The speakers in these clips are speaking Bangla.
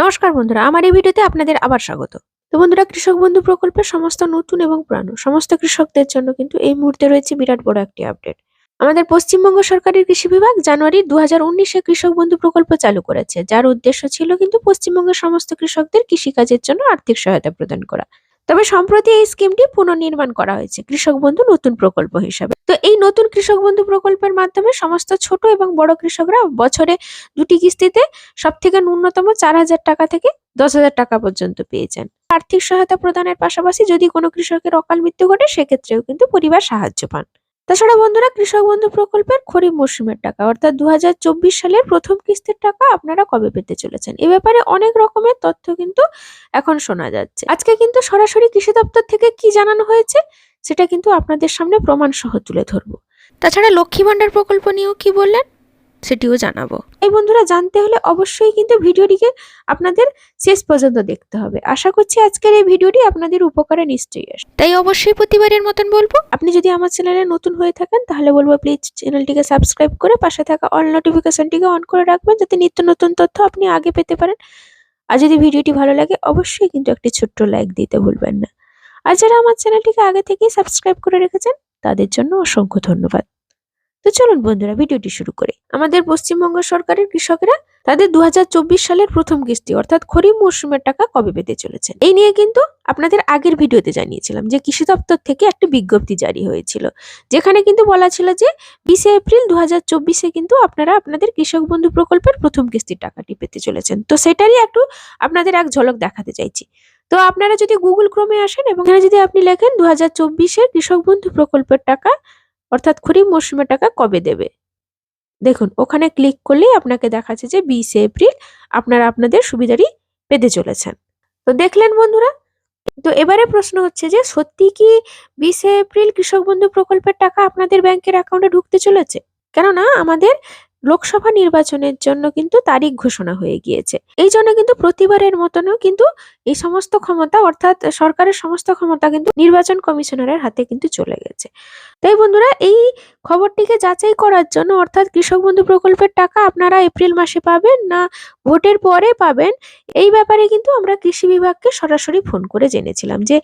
নমস্কার বন্ধুরা, আমার এই ভিডিওতে আপনাদের আবার স্বাগত। তো বন্ধুরা, কৃষক বন্ধু প্রকল্পের সমস্ত নতুন এবং পুরানো সমস্ত কৃষকদের জন্য কিন্তু এই মুহূর্তে রয়েছে বিরাট বড় একটি আপডেট। আমাদের পশ্চিমবঙ্গ সরকারের কৃষি বিভাগ জানুয়ারি দু হাজার উনিশে কৃষক বন্ধু প্রকল্প চালু করেছে, যার উদ্দেশ্য ছিল কিন্তু পশ্চিমবঙ্গের সমস্ত কৃষকদের কৃষিকাজের জন্য আর্থিক সহায়তা প্রদান করা। তবে সম্প্রতি এই স্কিমটি পুনর্নির্মাণ করা হয়েছে, কৃষক বন্ধু নতুন প্রকল্প হিসাবে। তো এই নতুন কৃষক বন্ধু প্রকল্পের মাধ্যমে সমস্ত ছোট এবং বড় কৃষকরা বছরে দুটি কিস্তিতে সব থেকে ন্যূনতম চার হাজার টাকা থেকে দশ হাজার টাকা পর্যন্ত পেয়ে যান। আর্থিক সহায়তা প্রদানের পাশাপাশি যদি কোনো কৃষকের অকাল মৃত্যু ঘটে, সেক্ষেত্রেও কিন্তু পরিবার সাহায্য পান। তাছাড়া বন্ধুরা, কৃষক বন্ধু প্রকল্পের খরিফ মরশুমের টাকা, অর্থাৎ দু হাজার চব্বিশ সালের প্রথম কিস্তির টাকা আপনারা কবে পেতে চলেছেন? এ ব্যাপারে অনেক রকমের তথ্য কিন্তু এখন শোনা যাচ্ছে। আজকে কিন্তু সরাসরি কৃষি দপ্তর থেকে কি জানানো হয়েছে, সেটা কিন্তু আপনাদের সামনে প্রমাণ সহ তুলে ধরবো। তাছাড়া লক্ষ্মী ভান্ডার প্রকল্প নিয়েও কি বললেন? সেটিও জানাব। এই বন্ধুরা জানতে হলে অবশ্যই কিন্তু ভিডিওটিকে আপনাদের শেষ পর্যন্ত দেখতে হবে। আশা করছি আজকের এই ভিডিওটি আপনাদের উপকারে নিশ্চয়ই আসবে। তাই অবশ্যই প্রতিবারের মতন বলব আপনি যদি আমার চ্যানেলে নতুন হয়ে থাকেন তাহলে বলব প্লিজ চ্যানেলটিকে সাবস্ক্রাইব করে পাশে থাকা অল নোটিফিকেশনটিকে অন করে রাখবেন যাতে নিত্য নতুন তথ্য আপনি আগে পেতে পারেন। আর যদি ভিডিওটি ভালো লাগে অবশ্যই কিন্তু একটি ছোট্ট লাইক দিতে ভুলবেন না। আর যারা আমার চ্যানেলটিকে আগে থেকেই সাবস্ক্রাইব করে রেখেছেন তাদের জন্য অসংখ্য ধন্যবাদ। তো চলুন বন্ধুরা, ভিডিওটি শুরু করি। আমাদের পশ্চিমবঙ্গ সরকারের কৃষকেরা তাদের দু হাজার চব্বিশ সালের প্রথম কিস্তি, অর্থাৎ খরিফ মরশুমের টাকা কবে পেতে চলেছেন? এই নিয়ে কিন্তু আপনাদের আগের ভিডিওতে জানিয়েছিলাম যে কৃষি দপ্তর থেকে একটি বিজ্ঞপ্তি জারি হয়েছিল, যেখানে কিন্তু বলা ছিল যে বিশে এপ্রিল দু হাজার কিন্তু আপনারা আপনাদের কৃষক বন্ধু প্রকল্পের প্রথম কিস্তির টাকাটি পেতে চলেছেন। তো সেটারই একটু আপনাদের এক ঝলক দেখাতে চাইছি। তো আপনারা যদি গুগল ক্রমে আসেন এবং এখানে যদি আপনি লেখেন দু হাজার কৃষক বন্ধু প্রকল্পের টাকা অর্থাৎ খরিফ মরশুমের টাকা কবে দেবে? দেখুন, ওখানে ক্লিক করলেই আপনাকে দেখাচ্ছে যে বিশে এপ্রিল আপনারা আপনাদের সুবিধারই পেতে চলেছেন। তো দেখলেন বন্ধুরা? তো এবারে প্রশ্ন হচ্ছে যে সত্যি কি বিশে এপ্রিল কৃষক বন্ধু প্রকল্পের টাকা আপনাদের ব্যাংকের অ্যাকাউন্টে ঢুকতে চলেছে? কেননা আমাদের লোকসভা নির্বাচনের জন্য কিন্তু তারিখ ঘোষণা হয়ে গিয়েছে। এই জন্য কিন্তু প্রতিবারের মতনও কিন্তু এই সমস্ত ক্ষমতা, অর্থাৎ সরকারের সমস্ত ক্ষমতা কিন্তু নির্বাচন কমিশনারের হাতে কিন্তু চলে গেছে। তাই বন্ধুরা, এই খবরটিকে যাচাই করার জন্য, অর্থাৎ কৃষক বন্ধু প্রকল্পের টাকা আপনারা এপ্রিল মাসে পাবেন না ভোটের পরে পাবেন, এই ব্যাপারে কিন্তু আমরা কৃষি বিভাগকে সরাসরি ফোন করে জেনেছিলাম যে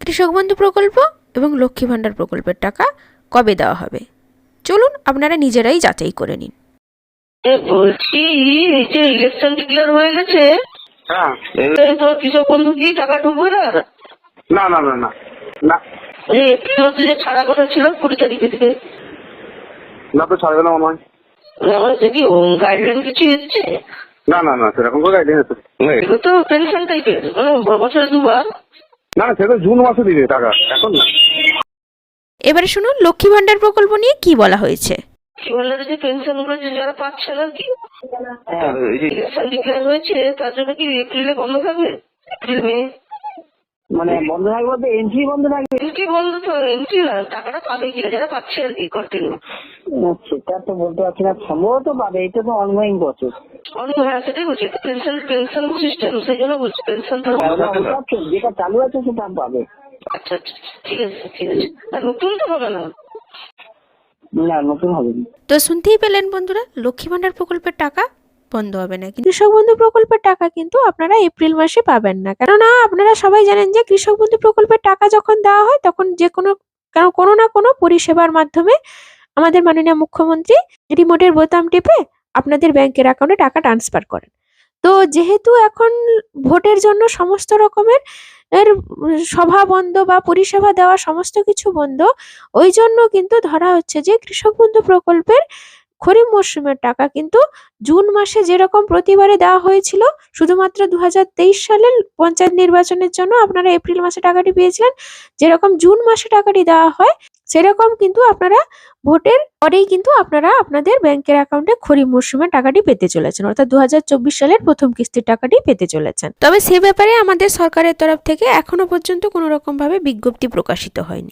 কৃষক বন্ধু প্রকল্প এবং লক্ষ্মী ভাণ্ডার প্রকল্পের টাকা কবে দেওয়া হবে। চলুন আপনারা নিজেরাই যাচাই করে নিন। বলছি এই যে ইলেকশন ডিক্লেয়ার হয়ে গেছে হ্যাঁ। তো কৃষক বন্ধু কি টাকা ঢুকবে না? না না না না এই যে ছাড়া কথা ছিল কুড়ি তারিখে থেকে। না তো ছাড়বে না মনে হয়। আমার দেখি গাইডলাইন কিছু এসছে? না না না সেরকম এগুলো তো পেনশন টাইপের মানে বছরে দুবার। না জুন মাসে দিবে টাকা এখন না। এবারে শুনুন লক্ষ্মী ভান্ডার প্রকল্প নিয়ে কি বলা হয়েছে? বলল যে পেনশনগুলো যারা পাচ্ছে না কি? ইলেকশন ডিক্লেয়ার হয়েছে তার জন্য কি এপ্রিলে বন্ধ থাকবে? এপ্রিল মে মানে বন্ধ থাকবে বলতে এন্ট্রি বন্ধ থাকবে? এন্ট্রি বন্ধ তো এন্ট্রি না টাকাটা পাবে কি যারা পাচ্ছে আর কি কন্টিনিউ সেটা তো বলতে পারছি না সম্ভবত পাবে এটা তো অনগোয়িং প্রসেস হ্যাঁ সেটাই বলছি পেনশন পেনশন সিস্টেম সেই জন্য বলছি পেনশন যেটা চালু আছে সেটা পাবে। আচ্ছা আচ্ছা ঠিক আছে ঠিক আছে। আর নতুন তো হবে না। না নতুন হবে না। তো শুনতেই পেলেন বন্ধুরা লক্ষ্মী ভাণ্ডার প্রকল্পের টাকা বন্ধ হবে না কিন্তু। কৃষক বন্ধু প্রকল্পের টাকা কিন্তু আপনারা এপ্রিল মাসে পাবেন না। কেননা আপনারা সবাই জানেন যে কৃষক বন্ধু প্রকল্পের টাকা যখন দেওয়া হয় তখন যে কোনো কারণ কোনো না কোনো পরিষেবার মাধ্যমে আমাদের মাননীয় মুখ্যমন্ত্রী রিমোটের বোতাম টিপে আপনাদের ব্যাংকের অ্যাকাউন্টে টাকা ট্রান্সফার করেন। তো যেহেতু এখন ভোটের জন্য সমস্ত রকমের, এর সভা বন্ধ বা পরিষেবা দেওয়া সমস্ত কিছু বন্ধ, ওই জন্য কিন্তু ধরা হচ্ছে যে কৃষক বন্ধু প্রকল্পের খরিফ মরশুমের টাকা কিন্তু জুন মাসে যেরকম প্রতিবারে দেওয়া হয়েছিল, শুধুমাত্র দু হাজার তেইশ সালের পঞ্চায়েত নির্বাচনের জন্য আপনারা এপ্রিল মাসে টাকাটি পেয়েছিলেন, যেরকম জুন মাসে টাকাটি দেওয়া হয় সেরকম কিন্তু আপনারা ভোটের পরেই কিন্তু আপনারা আপনাদের ব্যাংকের অ্যাকাউন্টে খরিফ মরশুমের টাকাটি পেতে চলেছেন। অর্থাৎ দু হাজার চব্বিশ সালের প্রথম কিস্তির টাকাটি পেতে চলেছেন। তবে সে ব্যাপারে আমাদের সরকারের তরফ থেকে এখনও পর্যন্ত কোনো রকমভাবে বিজ্ঞপ্তি প্রকাশিত হয়নি।